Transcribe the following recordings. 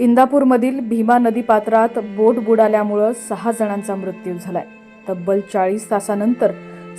इंदापूरमधील भीमा नदी पात्रात बोट बुडाल्यामुळं सहा जणांचा मृत्यू झालाय. तब्बल चाळीस तासानंतर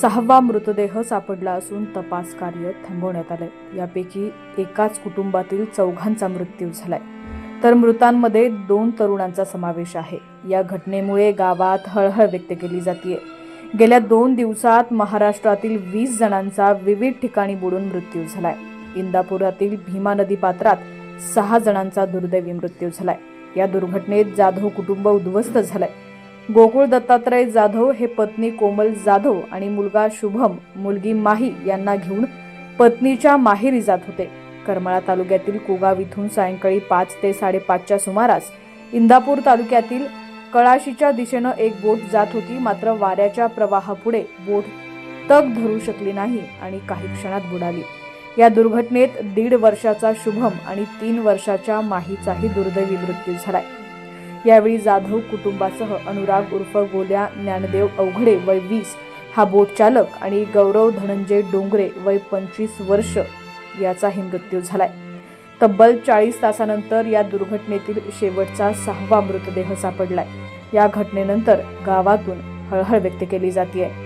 सहावा मृतदेह सापडला असून तपास कार्य थांबवण्यात आलंय. यापैकी एकाच कुटुंबातील चौघांचा मृत्यू झालाय. तर मृतांमध्ये दोन तरुणांचा समावेश आहे. या घटनेमुळे गावात हळहळ व्यक्त केली जाते गेल्या दोन दिवसात महाराष्ट्रातील वीस जणांचा विविध ठिकाणी बुडून मृत्यू झालाय. इंदापुरातील भीमा नदी पात्रात सहा जणांचा दुर्दैवी मृत्यू झालाय. या दुर्घटनेत जाधव कुटुंब उद्ध्वस्त झालंय. गोकुळ दत्तात्रय जाधव हे पत्नी कोमल जाधव आणि मुलगा शुभम मुलगी माही यांना घेऊन पत्नीच्या माहेरी जात होते. करमाळा तालुक्यातील कुगाव इथून सायंकाळी पाच ते साडेपाचच्या सुमारास इंदापूर तालुक्यातील कळाशीच्या दिशेनं एक बोट जात होती मात्र वाऱ्याच्या प्रवाहापुढे बोट तग धरू शकली नाही आणि काही क्षणात बुडाली. या दुर्घटनेत दीड वर्षाचा शुभम आणि तीन वर्षाच्या माहीचाही दुर्दैवी मृत्यू झालाय. यावेळी जाधव कुटुंबासह अनुराग उर्फ गोल्या ज्ञानदेव अवघडे वय वीस हा बोट चालक आणि गौरव धनंजय डोंगरे वय पंचवीस वर्ष याचाही मृत्यू झालाय. तब्बल चाळीस तासानंतर या दुर्घटनेतील शेवटचा सहावा मृतदेह सापडलाय. या घटनेनंतर गावातून हळहळ व्यक्त केली जाते